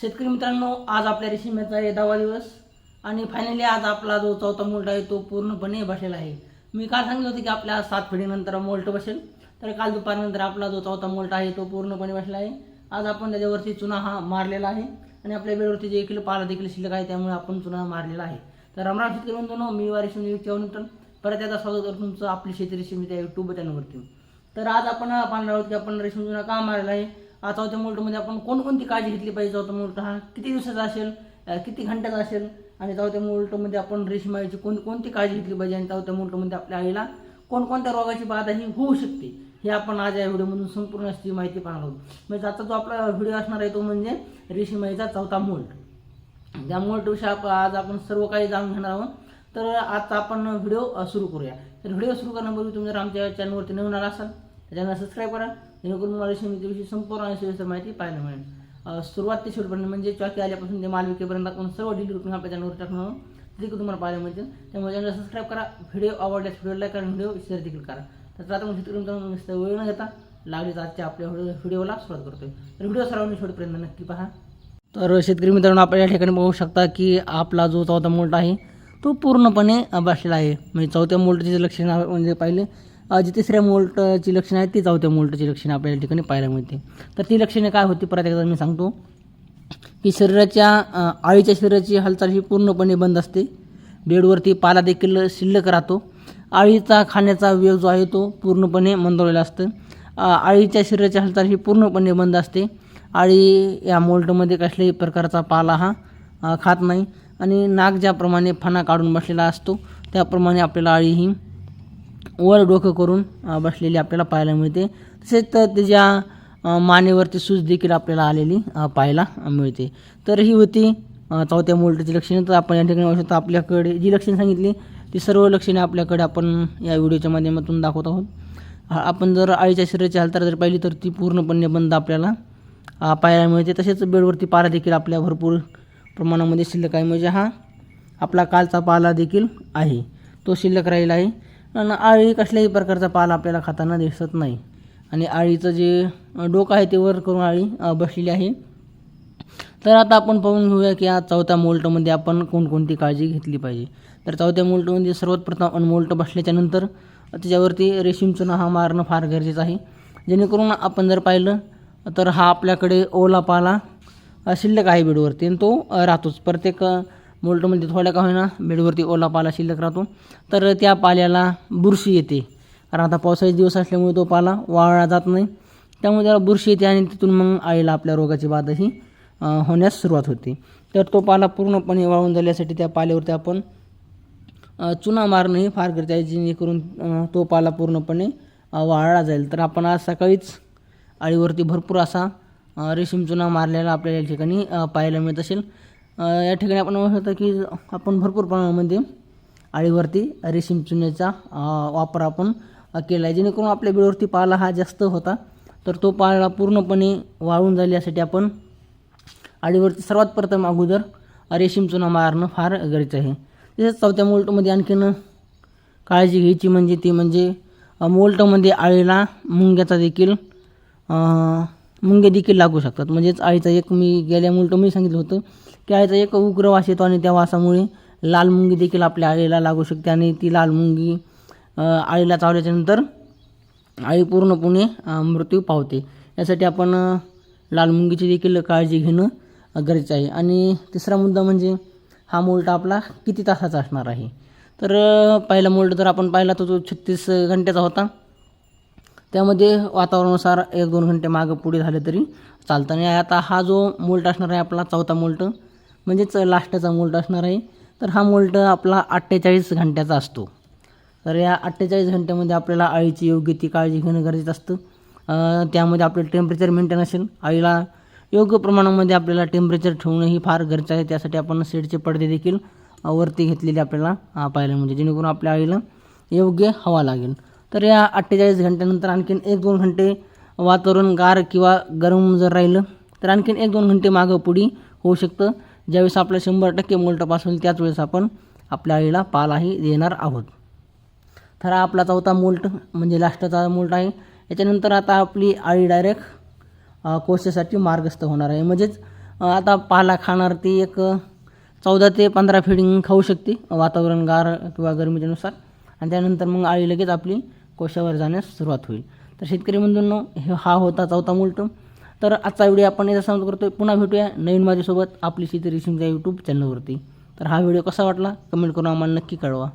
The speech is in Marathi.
शेतकरी मित्रांनो आज आपल्या रेशीमेचा आहे दहावा दिवस. आणि फायनली आज आपला जो चौथा मोल्ट आहे तो पूर्णपणे बसेल आहे. मी काल सांगितलं होतं की आपल्या सात फेडीनंतर मोल्ट बसेल. तर काल दुपारनंतर आपला जो चौथा मोल्ट आहे तो पूर्णपणे बसला आहे. आज आपण त्याच्यावरती चुना हा मारलेला आहे. आणि आपल्या वेळेवरती जे किलो पाला देखील शिल्लक आहे त्यामुळे आपण चुना मारलेला आहे. तर रामराम शेतकरी मित्रांनो मी वारी शिंदे परत एकदा स्वागत करतो तुमचं आपली शेती रेशीम त्या यूट्यूब चॅनलवरती तर आज आपण पाहणार आहोत की आपण रेशीम चुना का मारलेला आहे? चौथ्या मोल्टमध्ये म्हणजे आपण कोणकोणती काळजी घेतली पाहिजे चौथा मोल्ट हा? किती दिवसाचा असेल? किती घंट्याचा असेल? आणि चौथ्या मोल्टमध्ये म्हणजे आपण रेशीमाची कोण कोणती काळजी घेतली पाहिजे आणि चौथ्या मोल्टमध्ये म्हणजे आपल्या आईला कोणकोणत्या रोगाची बाधा ही होऊ शकते हे आपण आज या व्हिडिओमधून संपूर्ण अशी माहिती पाहणार आहोत. म्हणजे आता जो आपला व्हिडिओ असणार आहे तो म्हणजे रेशीमाईचा चौथा मोल्ट. त्या मोल्टविषयी आप आज आपण सर्व काही जाणून घेणार आहोत. तर आता आपण व्हिडिओ सुरू करूया. तर व्हिडिओ सुरू करण्यापूर्वी तुम्ही जर आमच्या चॅनलवरती नवीन आला असाल तर चॅनल सबस्क्राईब करा. जेणेकरून मला रेशीमविषयी संपूर्ण आणि सविस्तर माहिती पाहायला मिळेल. सुरुवात ते शेवटपर्यंत म्हणजे चॉकी आल्यापासून ते माल विकेपर्यंत आपण सर्व डिटेल रुटीन आपल्या चॅनलवर टाकणार देखील तुम्हाला पाहायला मिळतील. त्यामुळे चॅनल सबस्क्राईब करा व्हिडिओ आवडल्यास व्हिडिओ लाईक करा व्हिडिओ शेअर देखील करा. तर आता मग शेतकरी वेळ न घेता लागलीच आजच्या आपल्या व्हिडिओला सुरुवात करतोय. तर व्हिडिओ सर्वांनी शेवटपर्यंत नक्की पहा. तर शेतकरी मित्रांनो आपण या ठिकाणी बघू शकता की आपला जो चौथा मोल्ट आहे तो पूर्णपणे बसलेला आहे. म्हणजे चौथ्या मोल्टचे लक्षण लक्षणं म्हणजे पाहिले जी तिसऱ्या मोल्टची लक्षणं आहेत ती चौथ्या मोल्टची लक्षणं आपल्याला ठिकाणी पाहायला मिळते. तर ती लक्षणे काय होती परत एकदा मी सांगतो. की शरीराच्या आळीच्या शरीराची हालचाल ही पूर्णपणे बंद असते. बेडवरती पाला देखील शिल्लक राहतो. आळीचा खाण्याचा वेग जो आहे तो पूर्णपणे मंदवलेला असतं. आळीच्या शरीराची हालचाल ही पूर्णपणे बंद असते. आळी या मोल्टमध्ये कसल्याही प्रकारचा पाला हा खात नाही. आणि नाक ज्याप्रमाणे फणा काढून बसलेला असतो त्याप्रमाणे आपल्याला आळी ही वर डोकं करून बसलेली आपल्याला पाहायला मिळते. तसेच तर त्याच्या मानेवरती सूज देखील आपल्याला आलेली पाहायला मिळते. तर ही होती चौथ्या मोल्टची लक्षणे. तर आपण या ठिकाणी बघू शकतो आपल्याकडे जी लक्षणे सांगितली ती सर्व लक्षणे आपल्याकडे आपण या व्हिडिओच्या माध्यमातून दाखवत आहोत. आपण जर आईच्या शरीराची हालचाल जर पाहिली तर ती पूर्णपणे बंद आपल्याला पाहायला मिळते. तसेच बेडवरती पारा देखील आपल्या भरपूर प्रमाणामध्ये शिल्लक आहे. म्हणजे हा आपला कालचा पाला देखील आहे. तो शिल्लक राहिला आहे. आणि आळी कसल्याही प्रकारचा पाला आपल्याला खाताना दिसत नाही. आणि आळीचं जे डोकं आहे ते वर करून आळी बसलेली आहे. तर आता आपण पाहून घेऊया की या चौथ्या मोल्टमध्ये आपण कोणकोणती काळजी घेतली पाहिजे. तर चौथ्या मोल्टमध्ये सर्वात प्रथम मोल्ट बसल्याच्यानंतर त्याच्यावरती रेशीम चुना हा मारणं फार गरजेचं आहे. जेणेकरून आपण जर पाहिलं तर हा आपल्याकडे ओला पाला शिल्लक आहे बेडवरती. आणि तो राहतोच. प्रत्येक मोल्टमध्ये थोड्या का होईना बेडवरती ओला पाला शिल्लक राहतो. तर त्या पाल्याला बुरशी येते. कारण आता पावसाळी दिवस असल्यामुळे तो पाला वाळला जात नाही. त्यामुळे त्याला बुरशी येते आणि तिथून मग आईला आपल्या रोगाची बाधा ही होण्यास सुरुवात होते. तर तो पाला पूर्णपणे वाळून झाल्यासाठी त्या पाल्यावरती आपण चुना मारणं ही फार गरजे आहे जेणेकरून तो पाला पूर्णपणे वाळला जाईल. तर आपण आज सकाळीच आळीवरती भरपूर असा रेशीम चुना मारलेला आपल्याला या ठिकाणी पाहायला मिळत असेल. या ठिकाणी आपण म्हणू शकतो की आपण भरपूर प्रमाणामध्ये आळीवरती रेशीम चुन्याचा वापर आपण केला आहे जेणेकरून आपल्या वेळेवरती पाला हा जास्त होता तर तो पाला पूर्णपणे वाळून जाईल यासाठी आपण आळीवरती सर्वात प्रथम अगोदर रेशीम चुना मारणं फार गरजेचं आहे. तसेच चौथ्या मोल्टमध्ये आणखीन काळजी घ्यायची म्हणजे ती म्हणजे मोल्टमध्ये आळीला मुंग्याचा देखील मुंगे देखील लागू शकतात. म्हणजेच आळीचा एक मी गेल्या मुलट मी सांगितलं होतं की आळीचा एक उग्र वास येतो आणि त्या वासामुळे लाल मुंगी देखील आपल्या आळीला लागू शकते आणि ती लाल मुंगी आळीला चावल्याच्यानंतर आळी पूर्णपणे मृत्यू पावते. यासाठी आपण लाल मुंगीची देखील काळजी घेणं गरजेचं आहे. आणि तिसरा मुद्दा म्हणजे हा मोल्ट आपला किती तासाचा असणार आहे? तर पहिला मोल्ट जर आपण पाहिला तर तो छत्तीस घंट्याचा होता. त्यामध्ये वातावरणानुसार एक दोन घंटे मागं पुढे झाले तरी चालतं. आणि आता हा जो मोल्ट असणार आहे आपला चौथा मोल्ट म्हणजेच लास्टचा मोल्ट असणार आहे तर हा मोल्ट आपला अठ्ठेचाळीस घंट्याचा असतो. तर या अठ्ठेचाळीस घंट्यामध्ये आपल्याला आळीची योग्य ती काळजी घेणं गरजेचं असतं. त्यामध्ये आपलं टेम्परेचर मेंटेन असेल. अळीला योग्य प्रमाणामध्ये आपल्याला टेम्परेचर ठेवणंही फार गरजेचं आहे. त्यासाठी आपण शेडचे पडदे देखील वरती घेतलेले आपल्याला पाहायला म्हणजे जेणेकरून आपल्या अळीला योग्य हवा लागेल. तर या अठ्ठेचाळीस घंट्यानंतर आणखीन एक दोन घंटे वातावरण गार किंवा गरम जर राहिलं तर आणखीन एक दोन घंटे मागं पुढी होऊ शकतं. ज्यावेळेस आपलं शंभर टक्के मोल्टपास होईल त्याच वेळेस आपण आपल्या आईला पालाही देणार आहोत. तर हा आपला चौथा मोल्ट म्हणजे लास्टचा मोल्ट आहे. याच्यानंतर आता आपली आळी डायरेक्ट कोशासाठी मार्गस्थ होणार आहे. म्हणजेच आता पाला खाणार ती एक चौदा ते पंधरा फिडिंग खाऊ शकते वातावरण गार किंवा गरमीच्यानुसार आणि त्यानंतर मग आळी लगेच आपली कोशावर जाण्यास सुरुवात होईल. तर शेतकरी बंधूंनो हे हा होता चौथा मुलट तर आजचा व्हिडिओ आपण याचा समाप्त करतो पुन्हा भेटूया नवीन माझ्यासोबत आपली शेती रेसिंगच्या यूट्यूब चॅनलवरती तर हा व्हिडिओ कसा वाटला? कमेंट करून आम्हाला नक्की कळवा.